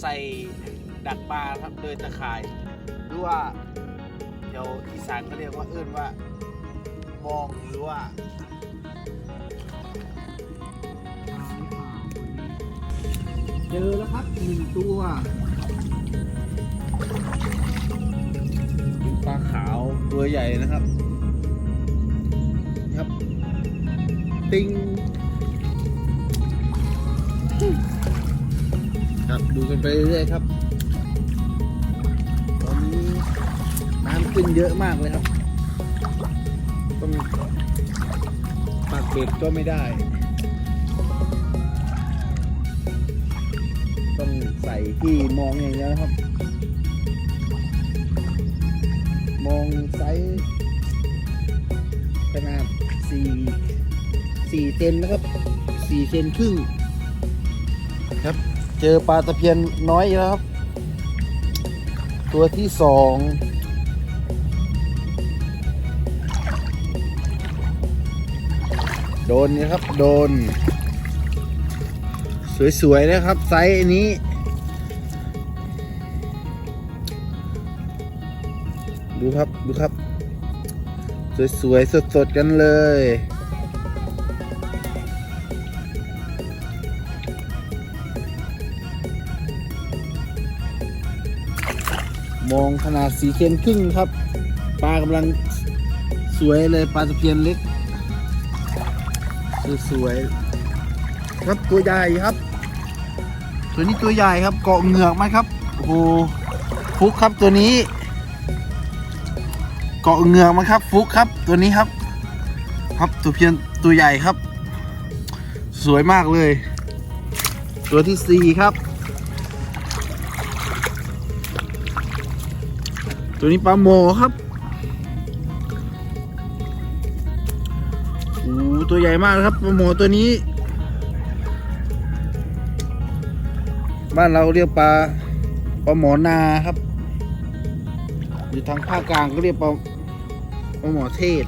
ใส่ดักปลาครับโดยตะข่ายหรือว่าแถวอีสานก็เรียกว่าเอื้นว่ามองหรือว่าเจอแล้วครับหนึ่งตัวเป็นปลาขาวตัวใหญ่นะครับ ครับ ติง ครับ ดูกันไปเรื่อยๆครับ ตอนนี้น้ำขึ้นเยอะมากเลยครับต้องปากเบ็ดก็ไม่ได้ ต้องใส่ที่มองอย่างเดียวนะครับ มองไซส์ขนาดสี่สี่เซนนะครับสี่เซนครึ่งครับ เจอปลาตะเพียนน้อยแล้วครับ ตัวที่สองโดนนะครับ โดน สวยๆนะครับ ไซส์นี้ ดูครับ ดูครับ สวยๆสดๆกันเลย มองขนาดสีเซนครึ่งครับ ปลากำลังสวยเลยปลาตะเพียนเล็ก สวยๆครับตัวใหญ่ครับ ตัวนี้ตัวใหญ่ครับเกาะเหงือกไหมครับโอ้โหฟุกครับตัวนี้ เกาะเหงือกไหมครับ ฟุกครับตัวนี้ครับ ครับตัวเพียนตัวใหญ่ครับ สวยมากเลย ตัวที่สี่ครับ ตัวนี้ปลาหมอครับโอ้โหตัวใหญ่มากครับปลาหมอตัวนี้ บ้านเราเรียกปลาปลาหมอนาครับอยู่ทางภาคกลางก็เรียกปลาปลาหมอเทศ